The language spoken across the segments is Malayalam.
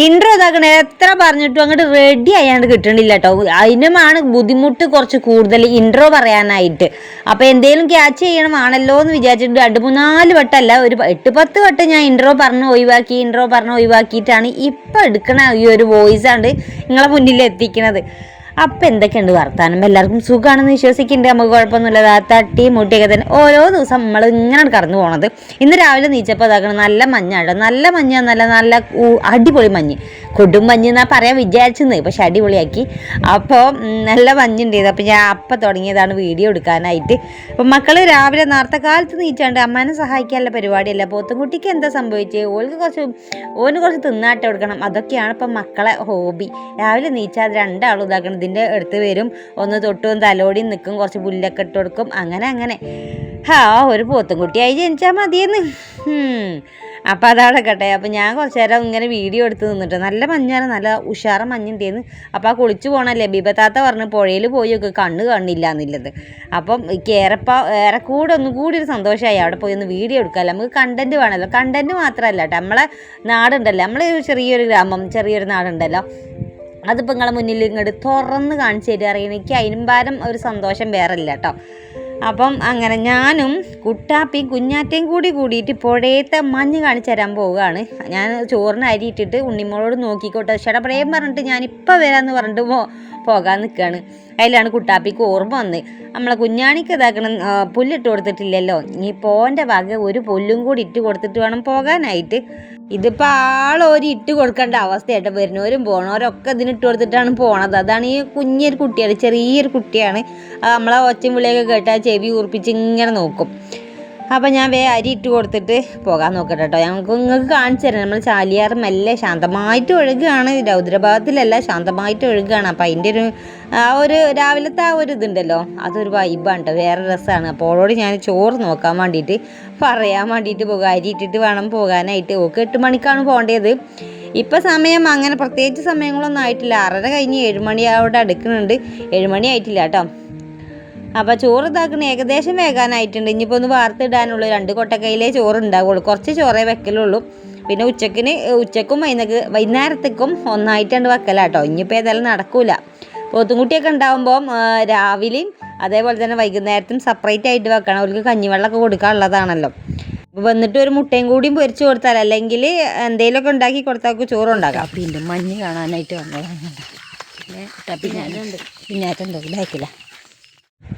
ഇൻട്രോ ഇതാക്കണ എത്ര പറഞ്ഞിട്ടും അങ്ങോട്ട് റെഡി ആയാണ്ട് കിട്ടണില്ല കേട്ടോ അതിനുമാണ് ബുദ്ധിമുട്ട് കുറച്ച് കൂടുതൽ ഇൻട്രോ പറയാനായിട്ട്. അപ്പോൾ എന്തെങ്കിലും ക്യാച്ച് ചെയ്യണമാണല്ലോ എന്ന് വിചാരിച്ചിട്ട് രണ്ട് മൂന്നാൽ വട്ടമല്ല ഒരു എട്ട് പത്ത് വട്ടം ഞാൻ ഇൻട്രോ പറഞ്ഞ് ഒഴിവാക്കി ഇൻട്രോ പറഞ്ഞ് ഒഴിവാക്കിയിട്ടാണ് ഇപ്പം എടുക്കണ ഈ ഒരു വോയിസ് ആണ് നിങ്ങളെ മുന്നിൽ എത്തിക്കണത്. അപ്പം എന്തൊക്കെയുണ്ട് വർത്താനം? എല്ലാവർക്കും സുഖമാണെന്ന് വിശ്വസിക്കുന്നുണ്ട് നമുക്ക് കുഴപ്പമൊന്നുമില്ല. തട്ടി മുട്ടിയൊക്കെ തന്നെ ഓരോ ദിവസം നമ്മൾ ഇങ്ങനെ കടന്നു പോണത്. ഇന്ന് രാവിലെ നീച്ചപ്പോൾ അതാക്കണം നല്ല മഞ്ഞാണ് നല്ല മഞ്ഞ നല്ല നല്ല അടിപൊളി മഞ്ഞ്. കൊടും മഞ്ഞ് എന്നാ പറയാൻ വിചാരിച്ചെന്ന് പക്ഷെ അടിപൊളിയാക്കി. അപ്പോൾ നല്ല മഞ്ഞുണ്ടായത് അപ്പോൾ ഞാൻ അപ്പം തുടങ്ങിയതാണ് വീഡിയോ എടുക്കാനായിട്ട്. അപ്പം മക്കൾ രാവിലെ നേരത്തെ കാലത്ത് നീച്ചാണ്ട് അമ്മേനെ സഹായിക്കാനുള്ള പരിപാടിയല്ല? പോത്തുംകുട്ടിക്ക് എന്താ സംഭവിച്ചത് ഓൾക്ക് കുറച്ച് ഓന് കുറച്ച് തിന്നാട്ട് കൊടുക്കണം. അതൊക്കെയാണ് ഇപ്പം മക്കളെ ഹോബി. രാവിലെ നീച്ചാൽ രണ്ടാളും ഇതാക്കണം. ഇതിന്റെ അടുത്ത് വരും. ഒന്ന് തൊട്ടും തലോടിയും നിൽക്കും കുറച്ച് പുല്ലൊക്കെ ഇട്ട് കൊടുക്കും. അങ്ങനെ അങ്ങനെ. ഹാ ഒരു പോത്തും കുട്ടിയായി ജനിച്ചാൽ മതിയെന്ന് അപ്പം അതവിടെ കേട്ടെ. അപ്പം ഞാൻ കുറച്ച് നേരം ഇങ്ങനെ വീഡിയോ എടുത്ത് നിന്നിട്ട് നല്ല മഞ്ഞാണ് നല്ല ഉഷാറ മഞ്ഞുണ്ടേന്ന് അപ്പം ആ കുളിച്ച് പോകണല്ലേ ബിബത്താത്ത പറഞ്ഞ് പുഴയിൽ പോയി ഒക്കെ കണ്ണ് കാണില്ല എന്നുള്ളത്. അപ്പം എനിക്ക് ഏറെക്കൂടെ ഏറെ കൂടെ ഒന്നും കൂടി ഒരു സന്തോഷമായി അവിടെ പോയി ഒന്ന് വീഡിയോ എടുക്കാമല്ലോ നമുക്ക് കണ്ടന്റ് വേണമല്ലോ കണ്ടന്റ് മാത്രമല്ല കേട്ടോ. നമ്മളെ നാടുണ്ടല്ലോ. നമ്മളെ ചെറിയൊരു ഗ്രാമം ചെറിയൊരു നാടുണ്ടല്ലോ. അതിപ്പോൾ നിങ്ങളെ മുന്നിൽ ഇങ്ങോട്ട് തുറന്ന് കാണിച്ചു തരിക എനിക്ക് അതിനും ഭാരം ഒരു സന്തോഷം വേറെ ഇല്ല കേട്ടോ. അപ്പം അങ്ങനെ ഞാനും കുട്ടാപ്പിയും കുഞ്ഞാറ്റയും കൂടി കൂടിയിട്ട് പുഴയത്തെ മഞ്ഞ് കാണിച്ചു തരാൻ പോവുകയാണ്. ഞാൻ ചോറിന് അരി ഇട്ടിട്ട് ഉണ്ണിമോളോട് നോക്കിക്കോട്ടെ. ചേട്ടാ പ്രേം പറഞ്ഞിട്ട് ഞാനിപ്പോൾ വരാമെന്ന് പറഞ്ഞിട്ട് പോ പോകാൻ നിൽക്കുകയാണ് അതിലാണ് കുട്ടാപ്പിക്ക് ഓർമ്മ വന്ന്. നമ്മളെ കുഞ്ഞാണിക്ക് ഇതാക്കണം പുല്ലിട്ട് കൊടുത്തിട്ടില്ലല്ലോ. ഇനി പോന്റെ വക ഒരു പുല്ലും കൂടി ഇട്ട് കൊടുത്തിട്ട് വേണം പോകാനായിട്ട്. ഇതിപ്പോൾ ആളൊരു ഇട്ട് കൊടുക്കേണ്ട അവസ്ഥയായിട്ട് വരുന്നവരും പോണവരൊക്കെ ഇതിന് ഇട്ട് കൊടുത്തിട്ടാണ് പോണത്. അതാണ് ഈ കുഞ്ഞൊരു കുട്ടിയാണ് ചെറിയൊരു കുട്ടിയാണ്. നമ്മളെ ഒച്ചയും വിളിയൊക്കെ കേട്ടാൽ ചെവി ഉറപ്പിച്ച് ഇങ്ങനെ നോക്കും. അപ്പം ഞാൻ വേ അരി ഇട്ട് കൊടുത്തിട്ട് പോകാൻ നോക്കട്ടെ കേട്ടോ ഞങ്ങൾക്ക് നിങ്ങൾക്ക് കാണിച്ചു തരാം. നമ്മൾ ചാലിയാർ മെല്ലെ ശാന്തമായിട്ട് ഒഴുകുകയാണ് രൗദ്രഭാഗത്തിലല്ല ശാന്തമായിട്ട് ഒഴുകുകയാണ് അപ്പം അതിന്റെ ഒരു ആ ഒരു രാവിലത്തെ ആ ഒരു ഇതുണ്ടല്ലോ അതൊരു വൈബാണ് കേട്ടോ വേറെ രസമാണ് അപ്പോൾ ഓളോട് ഞാൻ ചോറ് നോക്കാൻ വേണ്ടിയിട്ട് പറയാൻ വേണ്ടിയിട്ട് പോകുക അരി ഇട്ടിട്ട് വേണം പോകാനായിട്ട്. ഓക്ക് എട്ട് മണിക്കാണ് പോകേണ്ടത് ഇപ്പം സമയം അങ്ങനെ പ്രത്യേകിച്ച് സമയങ്ങളൊന്നും ആയിട്ടില്ല. ആറര കഴിഞ്ഞ് ഏഴുമണി അവിടെ അടുക്കുന്നുണ്ട്. ഏഴുമണി ആയിട്ടില്ല കേട്ടോ അപ്പോൾ ചോറ് ഇതാക്കണ ഏകദേശം വേകാനായിട്ടുണ്ട് ഇനിയിപ്പോൾ ഒന്ന് വാർത്തിടാനുള്ളൂ. രണ്ട് കൊട്ടക്കയിലേ ചോറ് ഉണ്ടാവുള്ളൂ കുറച്ച് ചോറേ വെക്കലുള്ളൂ. പിന്നെ ഉച്ചക്കിന് ഉച്ചക്കും വൈകുന്നേക്ക് വൈകുന്നേരത്തേക്കും ഒന്നായിട്ടാണ് വെക്കലാട്ടോ. ഇനിയിപ്പോൾ ഏതായാലും നടക്കൂല. പോത്തുംകുട്ടിയൊക്കെ ഉണ്ടാകുമ്പോൾ രാവിലെയും അതേപോലെ തന്നെ വൈകുന്നേരത്തും സെപ്പറേറ്റ് ആയിട്ട് വെക്കണം. അവർക്ക് കഞ്ഞിവെള്ളമൊക്കെ കൊടുക്കാനുള്ളതാണല്ലോ. അപ്പോൾ വന്നിട്ട് ഒരു മുട്ടയും കൂടിയും പൊരിച്ച് കൊടുത്താൽ അല്ലെങ്കിൽ എന്തെങ്കിലുമൊക്കെ ഉണ്ടാക്കി കൊടുത്താൽ ചോറ് ഉണ്ടാക്കാം. പിന്നെ മഞ്ഞ് കാണാനായിട്ട് വന്നതാണ്. പിന്നെ പിന്നെ പിന്നാറ്റുണ്ട് ബാക്കില്ല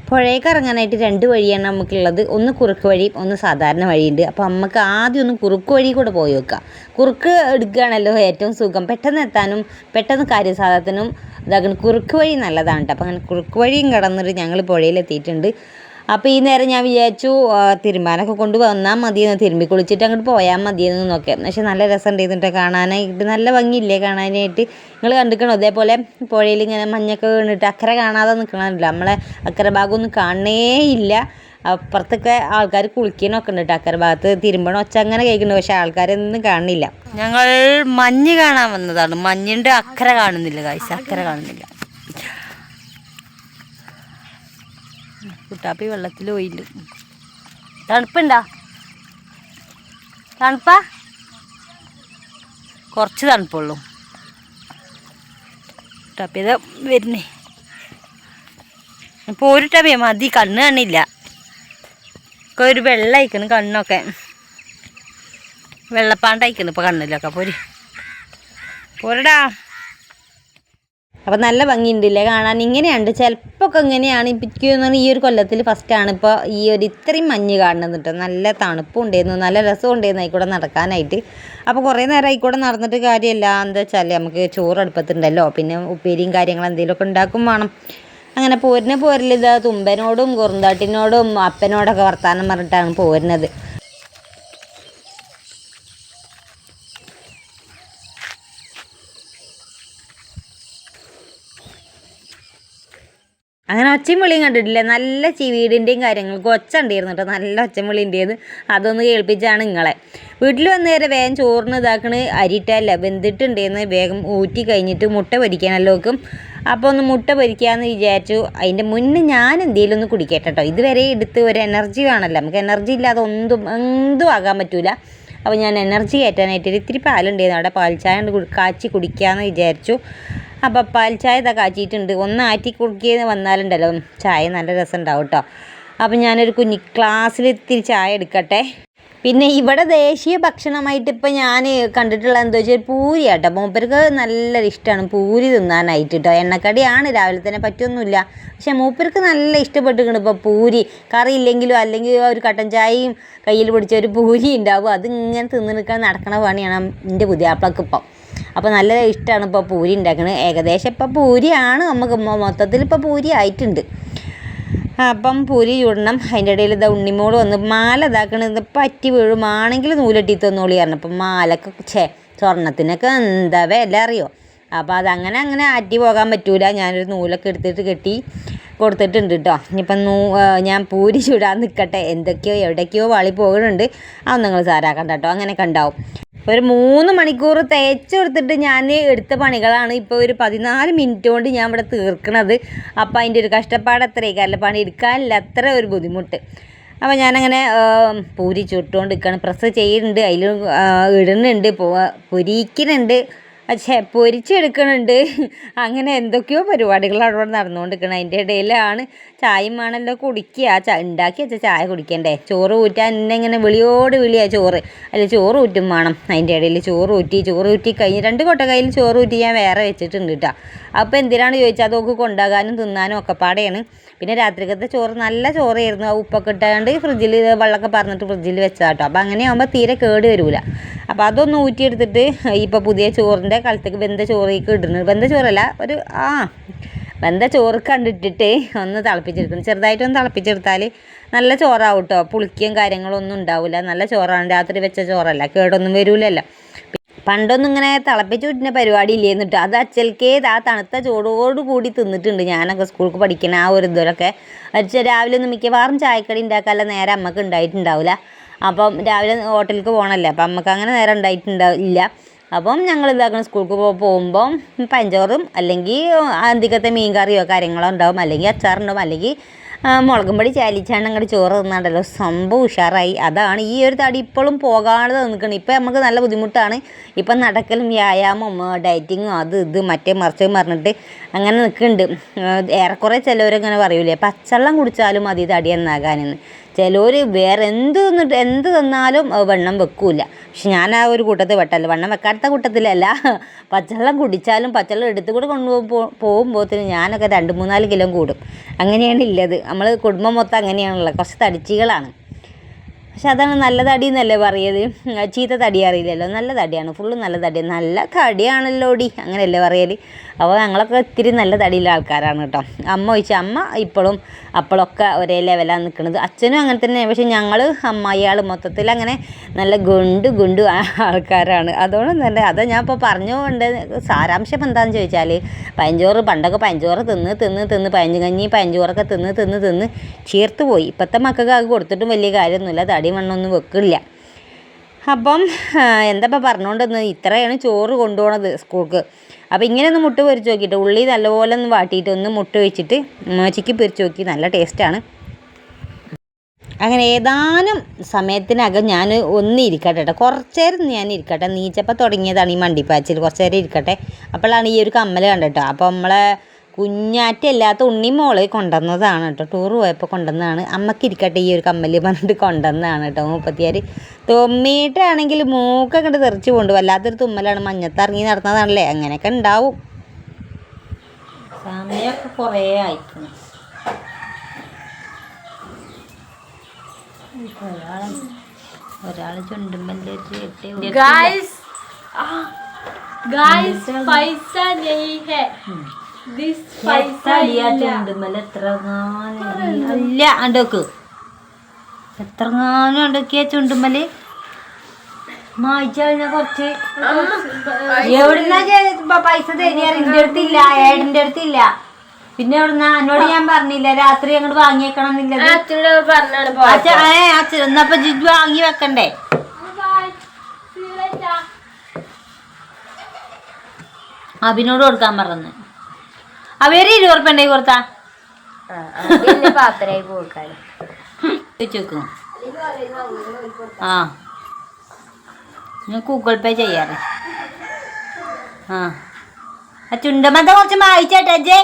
പുഴയ്ക്ക് ഇറങ്ങാനായിട്ട് രണ്ട് വഴിയാണ് നമുക്കുള്ളത്. ഒന്ന് കുറുക്ക് വഴി ഒന്ന് സാധാരണ വഴിയുണ്ട്. അപ്പോൾ നമുക്ക് ആദ്യം ഒന്ന് കുറുക്ക് വഴി കൂടെ പോയി വെക്കാം. കുറുക്ക് എടുക്കുകയാണല്ലോ ഏറ്റവും സുഖം. പെട്ടെന്ന് എത്താനും പെട്ടെന്ന് കാര്യസാധനത്തിനും ഇതാക്കണം. കുറുക്ക് വഴി നല്ലതാണ് കേട്ടോ അപ്പോൾ അങ്ങനെ കുറുക്ക് വഴിയും കടന്നിട്ട് ഞങ്ങൾ പുഴയിലെത്തിയിട്ടുണ്ട്. അപ്പോൾ ഈ നേരം ഞാൻ വിചാരിച്ചു തിരുമ്പാനൊക്കെ കൊണ്ട് വന്നാൽ മതിയെന്ന്. തിരുമ്പി കുളിച്ചിട്ട് അങ്ങോട്ട് പോയാൽ മതിയെന്ന് നോക്കാം. പക്ഷെ നല്ല രസം ഉണ്ടായിരുന്നിട്ട് കാണാനായിട്ട്. നല്ല ഭംഗിയില്ലേ കാണാനായിട്ട്. നിങ്ങൾ കണ്ടിക്കണോ അതേപോലെ പുഴയിൽ ഇങ്ങനെ മഞ്ഞൊക്കെ വീണിട്ട് അക്കരെ കാണാതെ നിൽക്കണമല്ലോ നമ്മളെ അക്കര ഭാഗമൊന്നും കാണണേ ഇല്ല. അപ്പുറത്തൊക്കെ ആൾക്കാർ കുളിക്കാനൊക്കെ ഉണ്ട് അക്കരെ ഭാഗത്ത് തിരുമ്പണ ഒച്ച അങ്ങനെ കേൾക്കുന്നുണ്ട്. പക്ഷെ ആൾക്കാരൊന്നും കാണുന്നില്ല. ഞങ്ങൾ മഞ്ഞ് കാണാൻ വന്നതാണ്. മഞ്ഞിന്റെ അക്കര കാണുന്നില്ല കാഴ്ച അക്കര കാണുന്നില്ല. കുട്ടാപ്പി വെള്ളത്തിൽ പോയില്ല തണുപ്പുണ്ടോ? തണുപ്പാ? കുറച്ച് തണുപ്പുള്ളൂ. കുട്ടാപ്പി ഇത് വരുന്നേ. ഇപ്പോൾ ഒരു ടബിയ മതി. കണ്ണ് കാണില്ല. ഇപ്പോൾ ഒരു വെള്ളം അയക്കണം കണ്ണൊക്കെ. വെള്ളപ്പാണ്ടയക്കുന്നു ഇപ്പോൾ കണ്ണിലൊക്കെ. പോരി. പോരടാ. അപ്പം നല്ല ഭംഗിയുണ്ട് ഭംഗിയുണ്ടല്ലേ കാണാൻ? ഇങ്ങനെയുണ്ട്. ചിലപ്പോൾ ഒക്കെ ഇങ്ങനെയാണ് എനിക്ക് പറഞ്ഞാൽ ഈ ഒരു കൊല്ലത്തിൽ ഫസ്റ്റാണ് ഇപ്പോൾ ഈ ഒരു ഇത്രയും മഞ്ഞ് കാണുന്നത് കേട്ടോ നല്ല തണുപ്പും ഉണ്ടായിരുന്നു. നല്ല രസം ഉണ്ടായിരുന്നു ആയിക്കൂടെ നടക്കാനായിട്ട്. അപ്പോൾ കുറേ നേരം ആയിക്കൂടെ നടന്നിട്ട് കാര്യമല്ല എന്താ വെച്ചാൽ നമുക്ക് ചോറ് അടുപ്പത്തുണ്ടല്ലോ. പിന്നെ ഉപ്പേരിയും കാര്യങ്ങളും എന്തെങ്കിലുമൊക്കെ ഉണ്ടാക്കും വേണം. അങ്ങനെ പോരിനെ പോരലിതാ തുമ്പനോടും കുറുന്താട്ടിനോടും അപ്പനോടൊക്കെ വർത്താനം പറഞ്ഞിട്ടാണ് പോരുന്നത്. അങ്ങനെ ഒച്ചയും വിളിയും കണ്ടിട്ടില്ല. നല്ല ചി വീടിന്റെയും കാര്യങ്ങൾക്ക് ഒച്ച ഉണ്ടായിരുന്നു നല്ല ഒച്ചയും വിളിന്റേത് അതൊന്ന് കേൾപ്പിച്ചാണ് നിങ്ങളെ വീട്ടിൽ വന്ന് നേരെ വേഗം ചോറിന് ഇതാക്കണ് അരിയിട്ടല്ല. വെന്തിട്ടുണ്ടെന്ന് വേഗം ഊറ്റി കഴിഞ്ഞിട്ട് മുട്ട പൊരിക്കാനല്ലോ വെക്കും അപ്പോൾ ഒന്ന് മുട്ട പൊരിക്കാമെന്ന് വിചാരിച്ചു. അതിന്റെ മുന്നേ ഞാൻ എന്തെങ്കിലും ഒന്ന് കുടിക്കട്ടെ കേട്ടോ ഇതുവരെ എടുത്ത് ഒരു എനർജി വേണമല്ലോ. നമുക്ക് എനർജി ഇല്ലാതെ ഒന്നും എന്തും ആകാൻ പറ്റൂല. അപ്പോൾ ഞാൻ എനർജി കയറ്റാനായിട്ട് ഇത്തിരി പാലുണ്ടായിരുന്നു അവിടെ പാൽ ചായ കൊണ്ട് കാച്ചി കുടിക്കാമെന്ന് വിചാരിച്ചു. അപ്പോൾ പാൽ ചായ ഇതാ കാച്ചിട്ടുണ്ട് ഒന്ന് ആറ്റി കുടിക്കുക വന്നാലുണ്ടല്ലോ. ചായ നല്ല രസം ഉണ്ടാവും കേട്ടോ അപ്പം ഞാനൊരു കുഞ്ഞി ക്ലാസ്സിൽ ഇത്തിരി ചായ എടുക്കട്ടെ. പിന്നെ ഇവിടെ ദേശീയ ഭക്ഷണമായിട്ട് ഇപ്പം ഞാൻ കണ്ടിട്ടുള്ള എന്താ വെച്ചാൽ പൂരി കേട്ടോ മൂപ്പർക്ക് നല്ല ഇഷ്ടമാണ് പൂരി തിന്നാനായിട്ട് കേട്ടോ എണ്ണക്കടിയാണ് രാവിലെ തന്നെ പറ്റൊന്നുമില്ല പക്ഷെ മൂപ്പർക്ക് നല്ല ഇഷ്ടപ്പെട്ടിരിക്കണം ഇപ്പോൾ പൂരി. കറി ഇല്ലെങ്കിലും അല്ലെങ്കിൽ ഒരു കട്ടൻ ചായയും കയ്യിൽ പിടിച്ച ഒരു പൂരി ഉണ്ടാവും. അത് ഇങ്ങനെ തിന്ന് നിൽക്കാൻ നടക്കണ പണിയാണ് എന്റെ പുതിയ ഇപ്പം. അപ്പോൾ നല്ല ഇഷ്ടമാണ് ഇപ്പോൾ പൂരി ഉണ്ടാക്കുന്നത് ഏകദേശം ഇപ്പോൾ പൂരിയാണ് നമുക്ക് മൊത്തത്തിൽ ഇപ്പോൾ പൂരി ആയിട്ടുണ്ട്. അപ്പം പൂരി ചൂടണം. അതിന്റെ ഇടയിൽ ഇതാ ഉണ്ണിമോൾ വന്ന് മാല ഇതാക്കണത് പറ്റി വീഴുമാണെങ്കിൽ നൂലെട്ടി തന്നോളി പറഞ്ഞു. അപ്പം മാലക്ക് ഛേ സ്വർണത്തിനൊക്കെ എന്താ വില അറിയോ? അപ്പോൾ അതങ്ങനെ അങ്ങനെ ആറ്റി പോകാൻ പറ്റൂല. ഞാനൊരു നൂലൊക്കെ എടുത്തിട്ട് കെട്ടി കൊടുത്തിട്ടുണ്ട് കേട്ടോ ഇനിയിപ്പം നൂ ഞാൻ പൂരി ചൂടാൻ നിൽക്കട്ടെ എന്തൊക്കെയോ എവിടേക്കോ വാളി പോകുന്നുണ്ട് അത് നിങ്ങൾ സാരാക്കണ്ട കേട്ടോ അങ്ങനെയൊക്കെ ഉണ്ടാവും ഒരു മൂന്ന് മണിക്കൂർ തേച്ച് കൊടുത്തിട്ട് ഞാൻ എടുത്ത പണികളാണ് ഇപ്പോൾ ഒരു പതിനാല് മിനിറ്റ് കൊണ്ട് ഞാൻ ഇവിടെ തീർക്കണത്. അപ്പോൾ അതിന്റെ ഒരു കഷ്ടപ്പാട് അത്രയൊക്കെ അല്ല പണി എടുക്കാനില്ല. അത്ര ഒരു ബുദ്ധിമുട്ട്. അപ്പോൾ ഞാനങ്ങനെ പൂരി ചുട്ടുകൊണ്ട് നിൽക്കുകയാണ് പ്രസ് ചെയ്യുന്നുണ്ട് അതിൽ ഇടുന്നുണ്ട്. പൊരിക്കുന്നുണ്ട്. പക്ഷേ പൊരിച്ചെടുക്കണുണ്ട്. അങ്ങനെ എന്തൊക്കെയോ പരിപാടികൾ അവിടെ നടന്നുകൊണ്ടിരിക്കണം. അതിന്റെ ഇടയിലാണ് ചായയും വേണമല്ലോ കുടിക്കുക. ച ഉണ്ടാക്കി വെച്ച ചായ കുടിക്കണ്ടേ? ചോറ് ഊറ്റാൻ എന്നെ ഇങ്ങനെ വിളിയോട് വിളിയാ ചോറ്. അല്ല ചോറ് ഊറ്റും വേണം. അതിന്റെ ഇടയിൽ ചോറ് ഊറ്റി ചോറ് ഊറ്റി കഴിഞ്ഞ് രണ്ട് കൊട്ട കയ്യിൽ ചോറ് ഊറ്റി ഞാൻ വേറെ വെച്ചിട്ടുണ്ട് കേട്ടോ. അപ്പോൾ എന്തിനാണ് ചോദിച്ചാൽ അതൊക്കെ കൊണ്ടാകാനും തിന്നാനും ഒക്കെ പാടെയാണ് പിന്നെ രാത്രിക്കത്തെ ചോറ് നല്ല ചോറായിരുന്നു. ആ ഉപ്പൊക്കെ ഇട്ടാണ്ട് ഫ്രിഡ്ജിൽ വെള്ളമൊക്കെ പറഞ്ഞിട്ട് ഫ്രിഡ്ജിൽ വെച്ചാട്ടോ അപ്പോൾ അങ്ങനെ ആകുമ്പോൾ തീരെ കേട് വരില്ല. അപ്പോൾ അതൊന്ന് ഊറ്റിയെടുത്തിട്ട് ഇപ്പോൾ പുതിയ ചോറിന്റെ കാലത്തേക്ക് വെന്ത ചോറേക്ക് ഇടുന്നത്. വെന്ത ചോറല്ല ഒരു ആ വെന്ത ചോറ് കണ്ടിട്ടിട്ട് ഒന്ന് തിളപ്പിച്ചെടുക്കണം. ചെറുതായിട്ടൊന്ന് തിളപ്പിച്ചെടുത്താൽ നല്ല ചോറാവും കേട്ടോ പുളിക്കുകയും കാര്യങ്ങളൊന്നും ഉണ്ടാവില്ല നല്ല ചോറാണ്. രാത്രി വെച്ച ചോറല്ല. കേടൊന്നും വരൂലല്ലോ. പണ്ടൊന്നും ഇങ്ങനെ തിളപ്പിച്ച് വിട്ടിന് പരിപാടി ഇല്ലേന്ന് കേട്ടോ അത് അച്ചൽക്കേ ആ തണുത്ത ചോടോട് കൂടി തിന്നിട്ടുണ്ട് ഞാനൊക്കെ സ്കൂൾക്ക് പഠിക്കണ ആ ഒരു ഇതിലൊക്കെ രാവിലെ ഒന്നും മിക്കവാറും ചായക്കടി ഉണ്ടാക്കാനുള്ള നേരെ അമ്മയ്ക്ക് ഉണ്ടായിട്ടുണ്ടാവില്ല അപ്പം രാവിലെ ഹോട്ടലിലേക്ക് പോകണമല്ലേ അപ്പം അമ്മയ്ക്ക് അങ്ങനെ നേരം ഉണ്ടായിട്ടുണ്ടാവില്ല അപ്പം ഞങ്ങൾ ഇതാക്കണം സ്കൂൾക്ക് പോകുമ്പം പഞ്ചോറും അല്ലെങ്കിൽ അന്തിക്കത്തെ മീൻ കറിയോ കാര്യങ്ങളോ ഉണ്ടാവും. അല്ലെങ്കിൽ അച്ചാറുണ്ടാവും അല്ലെങ്കിൽ മുളകും പൊടി ചാലിച്ചാണ് അങ്ങോട്ട് ചോറ് തിന്നാണ്ടല്ലോ. സംഭവം ഉഷാറായി. അതാണ് ഈ ഒരു തടി ഇപ്പോഴും പോകാതെ നിൽക്കണം. ഇപ്പം നമുക്ക് നല്ല ബുദ്ധിമുട്ടാണ്. ഇപ്പം നടക്കലും വ്യായാമം ഡയറ്റിങ്ങും അത് ഇത് മറ്റേ മറിച്ച് പറഞ്ഞിട്ട് അങ്ങനെ നിൽക്കുന്നുണ്ട് ഏറെക്കുറെ ചിലവരങ്ങനെ പറയൂലേ. പച്ചവെള്ളം കുടിച്ചാലും മതി തടി എന്നാകാനെന്ന് ചിലവർ വേറെ എന്ത് തന്നിട്ട് എന്ത് തന്നാലും വെണ്ണം വെക്കൂല. പക്ഷെ ഞാൻ ആ ഒരു കൂട്ടത്തിൽ വെട്ടല്ല വണ്ണം വെക്കാത്ത കൂട്ടത്തിലല്ല. പച്ചവെള്ളം കുടിച്ചാലും പച്ചവെള്ളം എടുത്തു കൂടെ കൊണ്ടുപോകുമ്പോൾ പോകുമ്പോഴത്തേന് ഞാനൊക്കെ രണ്ട് മൂന്നാൽ കിലോ കൂടും. അങ്ങനെയാണ് ഉള്ളത് നമ്മൾ കുടുംബം മൊത്തം അങ്ങനെയാണല്ലോ. കുറച്ച് തടിച്ചികളാണ്. പക്ഷെ അതാണ് നല്ല തടി എന്നല്ലേ പറയത് ചീത്ത തടി അറിയില്ലല്ലോ. നല്ല തടിയാണ്. ഫുള്ള് നല്ല തടി. നല്ല തടിയാണല്ലോ ഡി അങ്ങനെയല്ലേ പറയൽ അപ്പോൾ ഞങ്ങളൊക്കെ ഇത്തിരി നല്ല തടിയുള്ള ആൾക്കാരാണ് കേട്ടോ. അമ്മ ചോദിച്ചാൽ അമ്മ ഇപ്പോഴും അപ്പോഴൊക്കെ ഒരേ ലെവലാണ് നിൽക്കുന്നത് അച്ഛനും അങ്ങനെ തന്നെ പക്ഷെ ഞങ്ങൾ അമ്മായിയാൾ മൊത്തത്തിൽ അങ്ങനെ നല്ല ഗുണ്ട് ഗുണ്ട് ആൾക്കാരാണ്. അതുകൊണ്ട് തന്നെ അതാ ഞാൻ ഇപ്പോൾ പറഞ്ഞുകൊണ്ട് സാരാംശം എന്താണെന്ന് ചോദിച്ചാൽ പഞ്ചോറ് പണ്ടൊക്കെ പഞ്ചോറ് തിന്ന് തിന്ന് തിന്ന് പഞ്ച് കഞ്ഞി പഞ്ചോറൊക്കെ തിന്ന് തിന്ന് തിന്ന് ചീർത്ത് പോയി. ഇപ്പോഴത്തെ മക്കൾക്ക് അത് കൊടുത്തിട്ടും വലിയ കാര്യമൊന്നുമില്ല. തടി മണ്ണൊന്നും വെക്കില്ല. അപ്പം എന്താ ഇപ്പം പറഞ്ഞുകൊണ്ടെന്ന് ഇത്രയാണ് ചോറ് കൊണ്ടുപോണത് സ്കൂൾക്ക്. അപ്പോൾ ഇങ്ങനെ ഒന്ന് മുട്ട പൊരിച്ച് നോക്കിയിട്ട് ഉള്ളി നല്ലപോലെ ഒന്ന് വാട്ടിയിട്ട് ഒന്ന് മുട്ട വെച്ചിട്ട് ചിക്കി പൊരിച്ച് നോക്കി. നല്ല ടേസ്റ്റാണ് അങ്ങനെ ഏതാനും സമയത്തിനകം ഞാൻ ഒന്ന് ഇരിക്കട്ടെ കേട്ടോ കുറച്ച് നേരം ഞാൻ ഇരിക്കട്ടെ. നീച്ചപ്പോൾ തുടങ്ങിയതാണ് ഈ മണ്ടിപ്പാച്ചിൽ കുറച്ച് നേരം ഇരിക്കട്ടെ. അപ്പോഴാണ് ഈ ഒരു കമ്മൽ കണ്ടിട്ടോ അപ്പോൾ നമ്മളെ കുഞ്ഞാറ്റല്ലാത്ത ഉണ്ണിമോള് കൊണ്ടുവന്നതാണ് കേട്ടോ ടൂർ പോയപ്പോൾ കൊണ്ടുവന്നതാണ് അമ്മക്ക് ഇരിക്കട്ടെ ഈ ഒരു കമ്മൽ പറഞ്ഞിട്ട് കൊണ്ടുവന്നതാണ് കേട്ടോ മുപ്പത്തിയാറ് തൊമ്മിയിട്ടാണെങ്കിൽ മൂക്കൊക്കെ കണ്ട് തെറിച്ച് കൊണ്ട് വല്ലാത്തൊരു തുമ്മലാണ് മഞ്ഞത്തിറങ്ങി നടന്നതാണല്ലേ അങ്ങനെയൊക്കെ ഉണ്ടാവും സമയമൊക്കെ കുറേ ആയിക്കുന്നു ഒരാൾ ചുണ്ടുമ്പല്ലേ गाइस गाइस पैसा नहीं है അല്ല അണ്ടോക്ക്. എത്ര നാനും അണ്ടോക്കിയ ചുണ്ടുമ്മൽ മായിച്ചാ കൊറച്ച് എവിടുന്നാ പൈസ തരിയാറ് എന്റെ അടുത്തില്ല ഏടിന്റെ അടുത്തില്ല. പിന്നെ എവിടുന്ന? എന്നോട് ഞാൻ പറഞ്ഞില്ല രാത്രി അങ്ങോട്ട് വാങ്ങിയേക്കണം എന്നില്ല എന്നപ്പൊ ജിജ് വാങ്ങി വെക്കണ്ടേ? അഭിനോട് കൊടുക്കാൻ പറഞ്ഞു. അവർ ഇരുപത് ഉറുപ്പ കൊടുത്താ? വെക്കും ആ ഞാൻ ഗൂഗിൾ പേ ചെയ്യാറ്. ആ. ആ ചുണ്ടമന്ത കുറച്ച് വായിച്ചേട്ടേ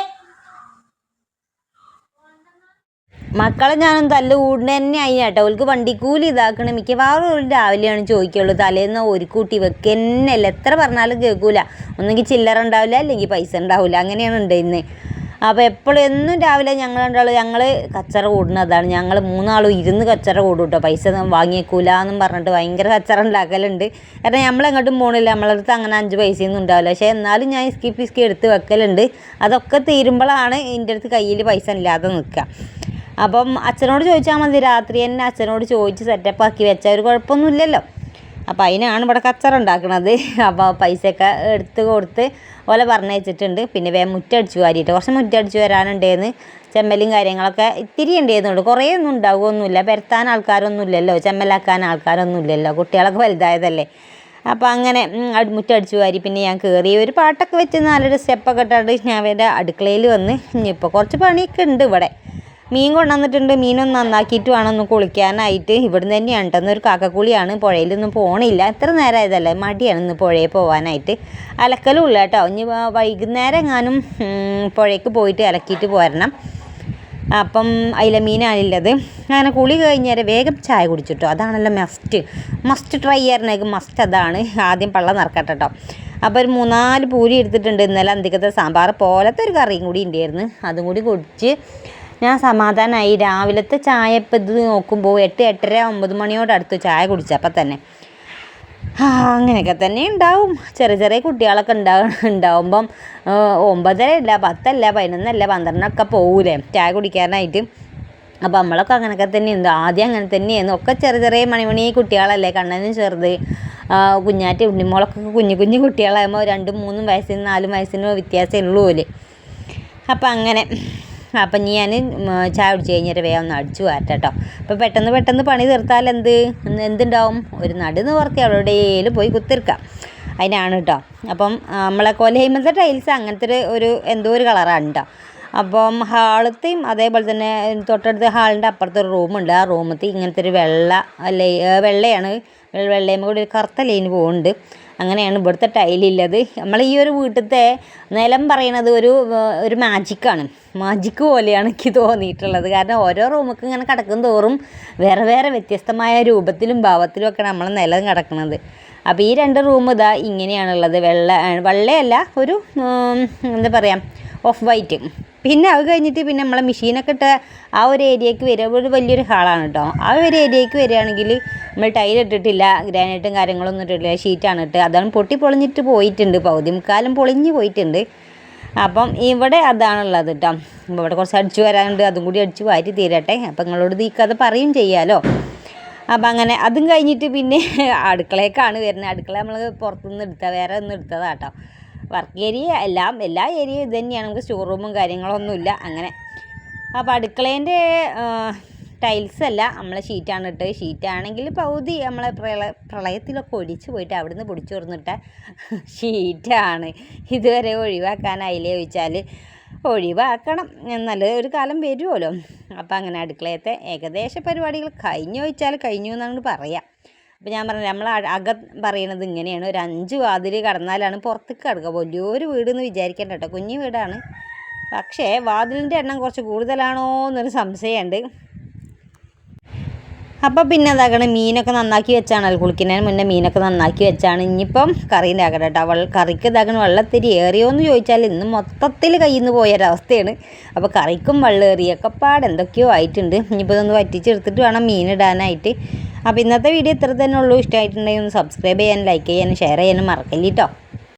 മക്കളെ ഞാനും തല്ല് കൂടുന്ന തന്നെ ആയി കേട്ടോ ഓൾക്ക് വണ്ടിക്കൂലി ഇതാക്കണം. മിക്കവാറും ഒരു രാവിലെയാണ് ചോദിക്കുള്ളൂ. തലേന്ന് ഒരു കൂട്ടി വെക്കന്നല്ല എത്ര പറഞ്ഞാലും കേൾക്കൂല. ഒന്നെങ്കിൽ ചില്ലറ ഉണ്ടാവില്ല അല്ലെങ്കിൽ പൈസ ഉണ്ടാവില്ല. അങ്ങനെയാണ് ഉണ്ടായിരുന്നത് അപ്പോൾ എപ്പോഴും എന്നും രാവിലെ ഞങ്ങൾ രണ്ടാളും ഞങ്ങൾ കച്ചറ കൂടുന്നതാണ് ഞങ്ങൾ മൂന്നാളും ഇരുന്ന് കച്ചറ കൂടും കേട്ടോ പൈസ വാങ്ങിയേക്കൂല എന്നും പറഞ്ഞിട്ട് ഭയങ്കര കച്ചറ ഉണ്ടാക്കലുണ്ട്. കാരണം നമ്മളെങ്ങോട്ടും പോകണില്ല നമ്മളെ അടുത്ത് അങ്ങനെ അഞ്ച് പൈസയൊന്നും ഉണ്ടാവില്ല. പക്ഷേ എന്നാലും ഞാൻ ഇസ്കി പിസ്കി എടുത്ത് വെക്കലുണ്ട്. അതൊക്കെ തീരുമ്പോഴാണ് എന്റെ അടുത്ത് കയ്യിൽ പൈസ ഇല്ലാതെ നിൽക്കുക അപ്പം അച്ഛനോട് ചോദിച്ചാൽ മതി. രാത്രി തന്നെ അച്ഛനോട് ചോദിച്ച് സെറ്റപ്പ് ആക്കി വെച്ചാൽ ഒരു കുഴപ്പമൊന്നുമില്ലല്ലോ അപ്പോൾ അതിനാണ് ഇവിടെ കച്ചറ ഉണ്ടാക്കുന്നത് അപ്പോൾ പൈസയൊക്കെ എടുത്ത് കൊടുത്ത് ഓലെ പറഞ്ഞയച്ചിട്ടുണ്ട്. പിന്നെ വേഗം മുറ്റടിച്ച് വാരിയിട്ട്. കുറച്ച് മുറ്റടിച്ച് വരാനുണ്ടേന്ന്. ചെമ്മലും കാര്യങ്ങളൊക്കെ ഇത്തിരി ഉണ്ടായിരുന്നുള്ളൂ കുറേ ഒന്നും ഉണ്ടാവുകയൊന്നുമില്ല. പരത്താൻ ആൾക്കാരൊന്നും ഇല്ലല്ലോ ചെമ്മലാക്കാൻ ആൾക്കാരൊന്നും ഇല്ലല്ലോ കുട്ടികളൊക്കെ വലുതായതല്ലേ. അപ്പോൾ അങ്ങനെ മുറ്റടിച്ച് വാരി. പിന്നെ ഞാൻ കയറി ഒരു പാട്ടൊക്കെ വെച്ച് നല്ലൊരു സ്റ്റെപ്പൊക്കെ ഇട്ടിട്ട് ഞാൻ എന്റെ അടുക്കളയിൽ വന്ന് ഇനിയിപ്പോൾ കുറച്ച് പണിയൊക്കെ ഉണ്ട് ഇവിടെ. മീൻ കൊണ്ടുവന്നിട്ടുണ്ട്. മീനൊന്ന് നന്നാക്കിയിട്ട് വേണം ഒന്ന് കുളിക്കാനായിട്ട്. ഇവിടുന്ന് തന്നെയാണ് കേട്ടോ. ഒരു കാക്കക്കുളിയാണ്. പുഴയിലൊന്നും പോകണില്ല എത്ര നേരമായതല്ലേ മടിയാണ് ഇന്ന് പുഴയിൽ പോകാനായിട്ട് അലക്കലും ഇല്ല കേട്ടോ. ഇനി വൈകുന്നേരം എങ്ങാനും പുഴയ്ക്ക് പോയിട്ട് അലക്കിയിട്ട് പോരണം. അപ്പം അതിലെ മീനാണുള്ളത് അങ്ങനെ കുളി കഴിഞ്ഞേരം വേഗം ചായ കുടിച്ചിട്ടോ. അതാണല്ലോ മസ്റ്റ് മസ്റ്റ് ട്രൈ ചെയ്യാറുണ്ടെങ്കിൽ മസ്റ്റ് അതാണ്. ആദ്യം പള്ള നിറക്കട്ടെ കേട്ടോ അപ്പോൾ ഒരു മൂന്നാൽ പൂരി എടുത്തിട്ടുണ്ട്. ഇന്നലെ അന്തിക്കത്തെ സാമ്പാർ പോലത്തെ ഒരു കറിയും കൂടി ഉണ്ടായിരുന്നു. അതും കൂടി കുടിച്ച് ഞാൻ സമാധാനമായി രാവിലത്തെ ചായ ഇപ്പം ഇത് നോക്കുമ്പോൾ എട്ട് എട്ടര ഒമ്പത് മണിയോട് അടുത്ത് ചായ കുടിച്ചപ്പോൾ തന്നെ. അങ്ങനെയൊക്കെ തന്നെ ഉണ്ടാവും. ചെറിയ ചെറിയ കുട്ടികളൊക്കെ ഉണ്ടാവും ഉണ്ടാവുമ്പം ആ, ഒമ്പതര അല്ല പത്തല്ല പതിനൊന്നല്ല പന്ത്രണ്ടൊക്കെ പോകൂലേ ചായ കുടിക്കാനായിട്ട്. അപ്പോൾ നമ്മളൊക്കെ അങ്ങനെയൊക്കെ തന്നെ ഉണ്ട്. ആദ്യം അങ്ങനെ തന്നെയായിരുന്നു. ഒക്കെ ചെറിയ ചെറിയ മണിമണി കുട്ടികളല്ലേ കണ്ണനും ചെറുത്. കുഞ്ഞാറ്റ ഉണ്ണിമോളൊക്കെ കുഞ്ഞു കുഞ്ഞു കുട്ടികളാകുമ്പോൾ രണ്ടും മൂന്നും വയസ്സിനും നാലും വയസ്സിനും വ്യത്യാസമേ ഉള്ളൂ ഓൽ. അപ്പം അങ്ങനെ. അപ്പം ഞാൻ ചായ കുടിച്ച് കഴിഞ്ഞിട്ട് വേഗം ഒന്ന് അടിച്ചു വാരട്ടെ അപ്പം പെട്ടെന്ന് പെട്ടെന്ന് പണി തീർത്താൽ എന്ത്? എന്തുണ്ടാവും? ഒരു നടുന്ന് പുറത്ത് എവിടെയെങ്കിലും പോയി കുത്തിരിക്കാം. അതിനാണ് കേട്ടോ അപ്പം നമ്മളെ കൊലഹിമത്തെ ടൈൽസ് അങ്ങനത്തെ ഒരു എന്തോ ഒരു കളറാണ് കേട്ടോ അപ്പം ഹാളത്തെയും അതേപോലെ തന്നെ തൊട്ടടുത്ത് ഹാളിന്റെ അപ്പുറത്ത് ഒരു റൂമുണ്ട് ആ റൂമത്തിൽ ഇങ്ങനത്തെ ഒരു വെള്ള അല്ലേ വെള്ളയാണ്. വെള്ളയും കൂടി ഒരു കറുത്ത ലൈൻ പോകുന്നുണ്ട് അങ്ങനെയാണ് ഇവിടുത്തെ ടൈലുള്ളത് നമ്മൾ ഈ ഒരു വീട്ടിലത്തെ നിലം പറയണത് ഒരു ഒരു മാജിക്കാണ് മാജിക്ക് പോലെയാണ് എനിക്ക് തോന്നിയിട്ടുള്ളത്. കാരണം ഓരോ റൂമൊക്കെ ഇങ്ങനെ കിടക്കും തോറും വേറെ വേറെ വ്യത്യസ്തമായ രൂപത്തിലും ഭാവത്തിലും ഒക്കെ നമ്മൾ നിലം കിടക്കുന്നത് അപ്പോൾ ഈ രണ്ട് റൂം ഇതാ ഇങ്ങനെയാണുള്ളത്. വെള്ള വെള്ളയല്ല ഒരു എന്താ പറയുക ഓഫ് വൈറ്റ് പിന്നെ അത് കഴിഞ്ഞിട്ട് പിന്നെ നമ്മളെ മെഷീനൊക്കെ ഇട്ട ആ ഒരു ഏരിയക്ക് വരിക. ഒരു വലിയൊരു ഹാളാണ് കേട്ടോ ആ ഒരു ഏരിയക്ക് വരികയാണെങ്കിൽ നമ്മൾ ടൈൽ ഇട്ടിട്ടില്ല ഗ്രാനൈറ്റും കാര്യങ്ങളൊന്നും ഇട്ടിട്ടില്ല ഷീറ്റാണ് ഇട്ട്. അതാണ് പൊട്ടി പൊളിഞ്ഞിട്ട് പോയിട്ടുണ്ട്. പകുതി മുക്കാലും പൊളിഞ്ഞ് പോയിട്ടുണ്ട്. അപ്പം ഇവിടെ അതാണുള്ളത് കേട്ടോ ഇവിടെ കുറച്ച് അടിച്ചു വരാനുണ്ട്. അതും കൂടി അടിച്ച് വാരി തീരട്ടെ. അപ്പം നിങ്ങളോട് ഈ കഥ പറയും ചെയ്യാലോ. അപ്പം അങ്ങനെ അതും കഴിഞ്ഞിട്ട് പിന്നെ അടുക്കളയൊക്കെയാണ് വരുന്നത്. അടുക്കള നമ്മൾ പുറത്തുനിന്ന് എടുത്ത. വേറെ ഒന്നും എടുത്തതാട്ടോ വർക്ക് ഏരിയ എല്ലാം എല്ലാ ഏരിയയും ഇത് തന്നെയാണ് നമുക്ക് സ്റ്റോർ റൂമും കാര്യങ്ങളൊന്നുമില്ല അങ്ങനെ. അപ്പോൾ അടുക്കളേന്റെ ടൈൽസ് അല്ല. നമ്മളെ ഷീറ്റാണ് ഇട്ട് ഷീറ്റാണെങ്കിൽ പകുതി നമ്മളെ പ്രള പ്രളയത്തിലൊക്കെ ഒലിച്ച് പോയിട്ട് അവിടുന്ന് പൊടിച്ചു തുറന്നിട്ട ഷീറ്റാണ് ഇതുവരെ ഒഴിവാക്കാനായില്ലേ ചോദിച്ചാൽ ഒഴിവാക്കണം. നല്ല ഒരു കാലം വരുമല്ലോ അപ്പോൾ അങ്ങനെ അടുക്കളയത്തെ ഏകദേശ പരിപാടികൾ കഴിഞ്ഞു ചോദിച്ചാൽ കഴിഞ്ഞു എന്നാണ് പറയാം. അപ്പോൾ ഞാൻ പറഞ്ഞു നമ്മൾ അകം പറയുന്നത് ഇങ്ങനെയാണ്. ഒരു അഞ്ച് വാതിൽ കടന്നാലാണ് പുറത്തേക്ക് കിടക്കുക. വലിയൊരു വീട് എന്ന് വിചാരിക്കേണ്ട കേട്ടോ കുഞ്ഞു വീടാണ്. പക്ഷേ വാതിലിന്റെ എണ്ണം കുറച്ച് കൂടുതലാണോ എന്നൊരു സംശയമുണ്ട് അപ്പോൾ പിന്നെ അതാകണം മീനൊക്കെ നന്നാക്കി വെച്ചാണ് കുളിക്കുന്നതിന് മുന്നേ മീനൊക്കെ നന്നാക്കി വെച്ചാണ്. ഇനിയിപ്പം കറീന്റെ ആകട്ടെ കേട്ടോ വെള്ള കറിക്ക് ഇതാകണം വെള്ളത്തിരി ഏറിയോ എന്ന് ചോദിച്ചാൽ ഇന്ന് മൊത്തത്തിൽ കയ്യിൽ നിന്ന് പോയൊരവസ്ഥയാണ്. അപ്പോൾ കറിക്കും വെള്ളം ഏറിയൊക്കെ പാട് എന്തൊക്കെയോ ആയിട്ടുണ്ട്. ഇനിയിപ്പോൾ ഇതൊന്ന് വറ്റിച്ചെടുത്തിട്ട് വേണം മീൻ ഇടാനായിട്ട്. അപ്പോൾ ഇന്നത്തെ വീഡിയോ ഇത്ര തന്നെ ഉള്ളൂ. ഇഷ്ടമായിട്ടുണ്ടെങ്കിൽ ഒന്ന് സബ്സ്ക്രൈബ് ചെയ്യാനും ലൈക്ക് ചെയ്യാനും ഷെയർ ചെയ്യാനും മറക്കല്ലേ കേട്ടോ